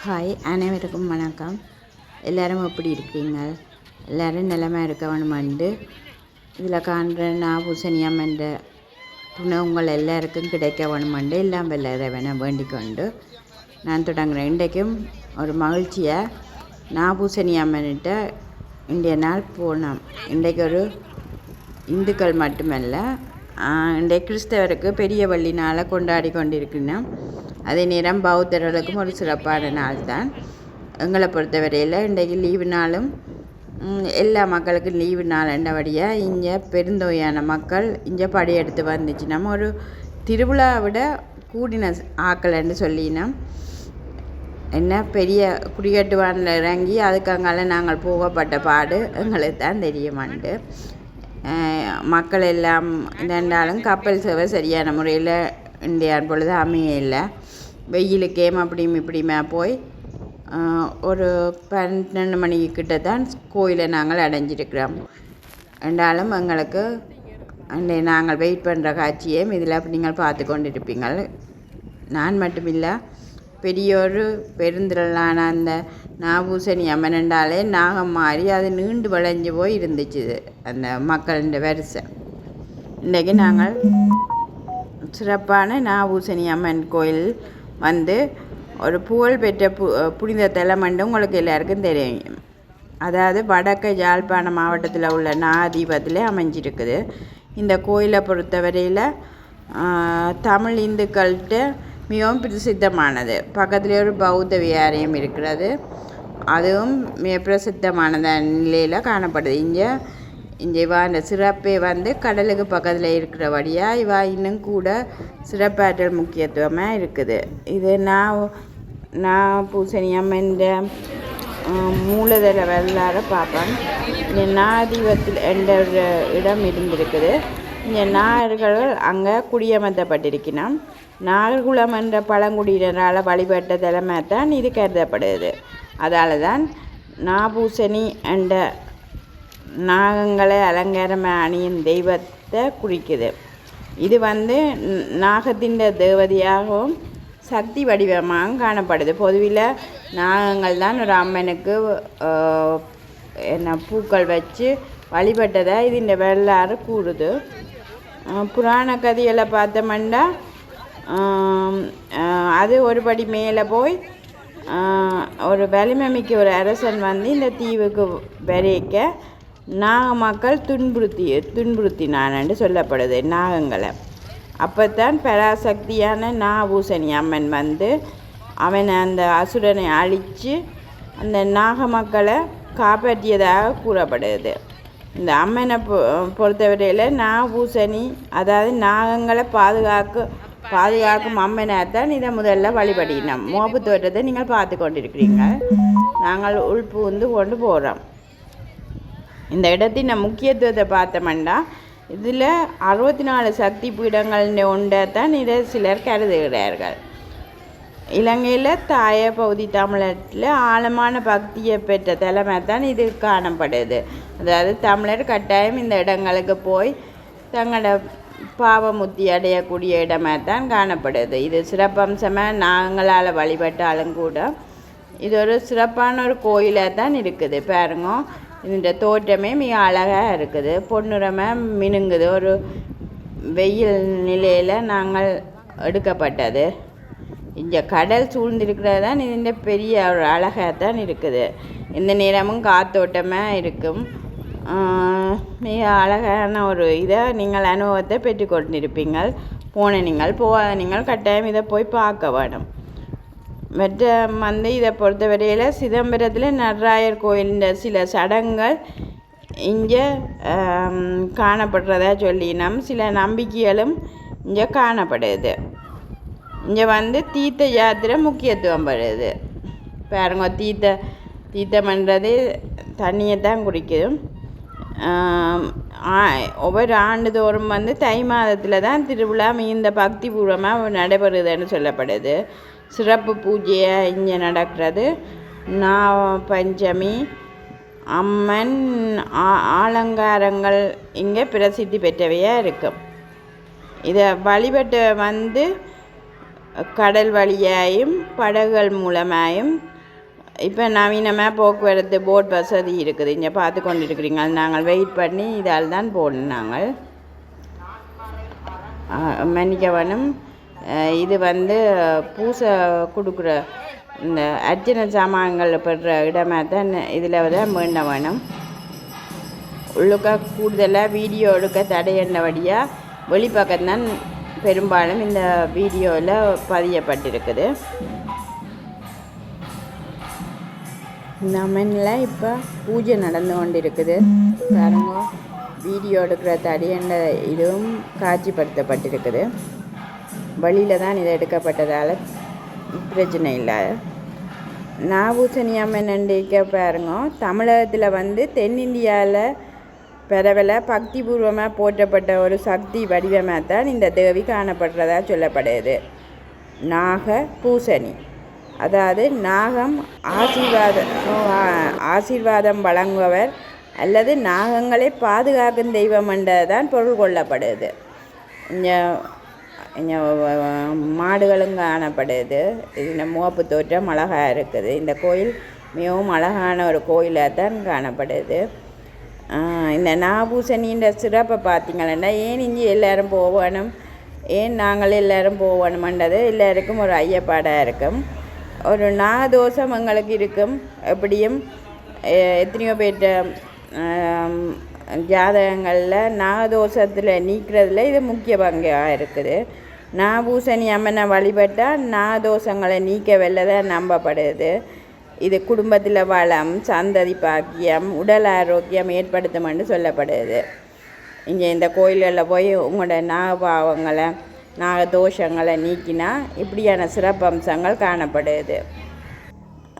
Hi அனைவருக்கும் வணக்கம். எல்லோரும் எப்படி இருக்கீங்க? எல்லோரும் நிலமாக இருக்கவனுமண்டு இதில் காண்ற நான் பூசணியம் என்ற துணை உங்கள் எல்லாருக்கும் கிடைக்க வேணுமண்டு எல்லாம் வெள்ள இறைவனை வேண்டிக் கொண்டு நான் தொடங்குறேன். இன்றைக்கும் ஒரு மகிழ்ச்சியை நான் பூசணியம்மன்கிட்ட இன்றைய நாள் போனோம். இன்றைக்கு ஒரு இந்துக்கள் மட்டுமல்ல ஆஹ், இன்றைய கிறிஸ்தவருக்கு பெரிய வள்ளினால் நாளை கொண்டாடி கொண்டிருக்கிறோம் அதே நேரம் பௌத்தர்களுக்கும் ஒரு சிறப்பான நாள் தான் எங்களை பொறுத்தவரையில் இன்றைக்கு லீவு நாளும் எல்லா மக்களுக்கும் லீவு நாள் நாள்ன்றபடியாக இங்கே பெருந்தொகையான மக்கள் இங்கே படையெடுத்து வந்துச்சு. நம்ம ஒரு திருவிழாவை விட கூடின ஆக்கலைன்னு சொல்லினோம். என்ன பெரிய குடிக்கட்டுவானில் இறங்கி அதுக்காங்கால நாங்கள் போகப்பட்ட பாடு எங்களுக்கு தான் தெரியுமாண்டு மக்கள் எல்லாம் இருந்தாலும் கப்பல் சேவை சரியான முறையில் இந்தியான் பொழுது அமையலை. வெயிலுக்கேம் அப்படியும் இப்படியுமே போய் ஒரு பன்னெண்டு மணிக்கிட்ட தான் கோயிலை நாங்கள் அடைஞ்சிருக்கிறோம். என்றாலும் எங்களுக்கு அண்டை நாங்கள் வெயிட் பண்ணுற காட்சியையும் இதில் நீங்கள் பார்த்து கொண்டிருப்பீங்கள். நான் மட்டுமில்லை பெரியோரு பெருந்திரளான அந்த நாபூசணி என்றாலே நாகம் மாறி அது நீண்டு வளைஞ்சு போய் இருந்துச்சு அந்த மக்களின் வரிசை. இன்றைக்கி நாங்கள் சிறப்பான நாபூசணி அம்மன் கோயில் வந்து ஒரு புகழ்பெற்ற பு புனித தலமண்டு உங்களுக்கு எல்லாருக்கும் தெரியும். அதாவது வடக்கு யாழ்ப்பாணம் மாவட்டத்தில் உள்ள நாதீபத்தில் அமைஞ்சிருக்குது. இந்த கோயிலை பொறுத்தவரையில் தமிழ் இந்துக்கள்கிட்ட மிகவும் பிரசித்தமானது. பக்கத்துலேயே ஒரு பௌத்த விகாரியம் இருக்கிறது. அதுவும் மிக பிரசித்தமானத நிலையில் காணப்படுது. இங்கே இங்கே இவா இந்த சிறப்பே வந்து கடலுக்கு பக்கத்தில் இருக்கிறபடியாக இவா இன்னும் கூட சிறப்பாற்றல் முக்கியத்துவமாக இருக்குது. இது நான் நான் பூசணி அம்மன்ற மூலதர வரலாறு பார்ப்பேன். இங்கே நாதீபத்தில் என்ற ஒரு இடம் இருந்திருக்குது. இங்கே நாயர்கள் அங்கே குடியமர்த்தப்பட்டிருக்கணும் நாகர்குளம் என்ற பழங்குடியினரால் வழிபட்ட தலைமை தான் இது கருதப்படுது. அதால் தான் நாபூசணி என்ற நாகங்களை அலங்காரமாக அணியும் தெய்வத்தை குறிக்குது. இது வந்து நாகத்தின் தேவதையாகவும் சக்தி வடிவமாகவும் காணப்படுது. பொதுவில் நாகங்கள் தான் ஒரு அம்மனுக்கு என்ன பூக்கள் வச்சு வழிபட்டதாக இது இந்த வரலாறு கூறுது. புராண கதைகளை பார்த்தோம்னா அது ஒரு அது ஒருபடி மேலே போய் ஒரு வலிமைமிக்க ஒரு அரசன் வந்து இந்த தீவுக்கு வரைக்க நாக மக்கள் துன்புறுத்தி துன்புறுத்தினான்னு சொல்லப்படுது நாகங்களை. அப்போத்தான் பராசக்தியான நாகபூசணி அம்மன் வந்து அவனை அந்த அசுரனை அழித்து அந்த நாக மக்களை காப்பாற்றியதாக கூறப்படுது. இந்த அம்மனை பொ பொறுத்தவரையில் நாகபூசணி அதாவது நாகங்களை பாதுகாக்க பாதுகாக்கும் அம்மனைத்தான் இதை முதல்ல வழிபடினோம் மோப்பு தோட்டத்தை நீங்கள் பார்த்து கொண்டிருக்கிறீங்க நாங்கள் உள்புகுந்து கொண்டு போகிறோம் இந்த இடத்தின் முக்கியத்துவத்தை பார்த்தோம்னா இதில் அறுபத்தி நாலு சக்தி பீடங்கள்னு ஒன்றை தான் இதை சிலர் கருதுகிறார்கள். இலங்கையில் தாய பகுதி தமிழத்தில் ஆழமான பக்தியை பெற்ற தலைமை தான் இது காணப்படுது. அதாவது தமிழர் கட்டாயம் இந்த இடங்களுக்கு போய் தங்களோட பாவமுத்தி அடையக்கூடிய இடமாக தான் காணப்படுது. இது சிறப்பம்சமாக நாங்களால் வழிபட்டாலும் கூட இது ஒரு சிறப்பான ஒரு கோயிலாக தான் இருக்குது. பாருங்க இந்த தோற்றமே மிக அழகாக இருக்குது. பொன்னுரமாக மினுங்குது. ஒரு வெயில் நிலையில் நாங்கள் எடுக்கப்பட்டது. இங்கே கடல் சூழ்ந்திருக்கிறது தான் இந்த பெரிய ஒரு அழகாக தான் இருக்குது. இந்த நேரமும் காத்தோட்டமாக இருக்கும். மிக அழகான ஒரு இதை நீங்கள் அனுபவத்தை பெற்றுக்கொண்டிருப்பீங்கள். போன நீங்கள் போகாத நீங்கள் கட்டாயம் இதை போய் பார்க்க வேணும். மற்ற வந்து இதை பொறுத்தவரையில் சிதம்பரத்தில் நடராயர் கோயிலின் சில சடங்குகள் இங்கே காணப்படுறதா சொல்லினோம். சில நம்பிக்கைகளும் இங்கே காணப்படுது. இங்கே வந்து தீர்த்த யாத்திரை முக்கியத்துவம் படுது பாருங்க தீர்த்த தீர்த்தம்ன்றது தண்ணியை தான் குடிக்கும். ஒவ்வொரு ஆண்டுதோறும் வந்து தை மாதத்தில் தான் திருவிழா மிகுந்த பக்திபூர்வமாக நடைபெறுதுன்னு சொல்லப்படுது. சிறப்பு பூஜையை இங்கே நடக்கிறது. நா பஞ்சமி அம்மன் ஆ- ஆலங்காரங்கள் இங்கே பிரசித்தி பெற்றவையாக இருக்கும். இதை வழிபட்டு வந்து கடல் வழியாயும் படகுகள் மூலமாயும் இப்போ நவீனமாக போக்குவரத்து போட் வசதி இருக்குது. இங்கே பார்த்து கொண்டு இருக்கிறீங்க நாங்கள் வெயிட் பண்ணி இதால் தான் போடணும் நாங்கள். மன்னிக்கவனும் இது வந்து பூசை கொடுக்குற இந்த அர்ச்சனை சாமான்கள் பெறுற இடமாக தான் இதில் தான் மீண்ட வேணும் உள்ளுக்க கூடுதலாக வீடியோ எடுக்க தடையண்டபடியாக வெளிப்பக்கம்தான் பெரும்பாலும் இந்த வீடியோவில் பதியப்பட்டிருக்குது. இந்த இப்போ பூஜை நடந்து கொண்டு இருக்குது பாருங்க வீடியோ எடுக்கிற தடியண்ட இதுவும் காட்சிப்படுத்தப்பட்டிருக்குது. வழியில் தான் இது எடுக்கப்பட்டதால் பிரச்சனை இல்லை. நாகூசணி அம்மன் அண்டிக்க பாருங்க தமிழகத்தில் வந்து தென்னிந்தியாவில் பரவல பக்திபூர்வமாக போற்றப்பட்ட ஒரு சக்தி வடிவமாக தான் இந்த தேவி காணப்படுறதா சொல்லப்படுது. நாக பூசணி அதாவது நாகம் ஆசீர்வாதம் ஆசீர்வாதம் வழங்குவர் அல்லது நாகங்களை பாதுகாக்கும் தெய்வம் என்றதான் பொருள் கொள்ளப்படுது. இங்கே இங்கே மாடுகளும் காணப்படுது. இந்த முகப்பு தோற்றம் அழகாக இருக்குது. இந்த கோயில் மிகவும் அழகான ஒரு கோயிலாக தான் காணப்படுது. இந்த நாபூசணின்ற சிறப்பை பார்த்தீங்கன்னா ஏன் இஞ்சி எல்லோரும் போகணும்? ஏன் நாங்கள் எல்லோரும் போகணுமன்றது எல்லாருக்கும் ஒரு ஐயப்பாடாக இருக்கும். ஒரு நாகதோஷம் எங்களுக்கு இருக்கும். எப்படியும் எத்தனையோ பேர்கிட்ட ஜாதகங்களில் நாகதோஷத்தில் நீக்கிறதுல இது முக்கிய பங்காக இருக்குது. நாகபூசணி அம்மனை வழிபட்டால் நாகதோஷங்களை நீக்க வெள்ளதான் நம்பப்படுது. இது குடும்பத்தில் வளம் சந்ததி பாக்கியம் உடல் ஆரோக்கியம் ஏற்படுத்தும் என்று சொல்லப்படுது. இங்கே இந்த கோயில்களில் போய் உங்களோட நாகபாவங்களை நாகதோஷங்களை நீக்கினா இப்படியான சிறப்பம்சங்கள் காணப்படுது.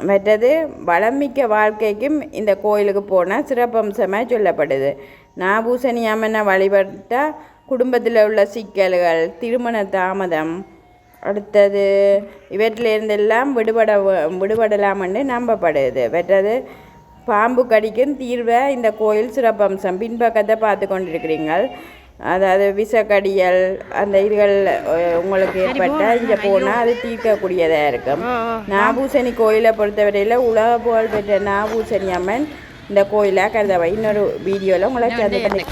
மற்றது வளமிக்க வாழ்க்கைக்கும் இந்த கோயிலுக்கு போனால் சிறப்பம்சமாக சொல்லப்படுது. நாபூசணி அம்மனை வழிபட்டால் குடும்பத்தில் உள்ள சிக்கல்கள் திருமண தாமதம் அடுத்தது இவற்றிலிருந்தெல்லாம் விடுபட விடுபடலாம்னு நம்பப்படுது. மற்றது பாம்பு கடிக்கும் தீர்வை இந்த கோயில் சிறப்பம்சம். பின்பக்கத்தை பார்த்து கொண்டிருக்கிறீங்கள். அதாவது விஷக்கடியல் அந்த இதுகள் உங்களுக்கு ஏற்பட்டால் இங்கே போனால் அது தீர்க்கக்கூடியதாக இருக்கும். நாபூசணி கோயிலை பொறுத்தவரையில் உலக புகழ் பெற்ற நாபூசணி அம்மன் இந்த கோயிலாக கருதவை? இன்னொரு வீடியோவில் உங்களை சந்திக்கிறேன்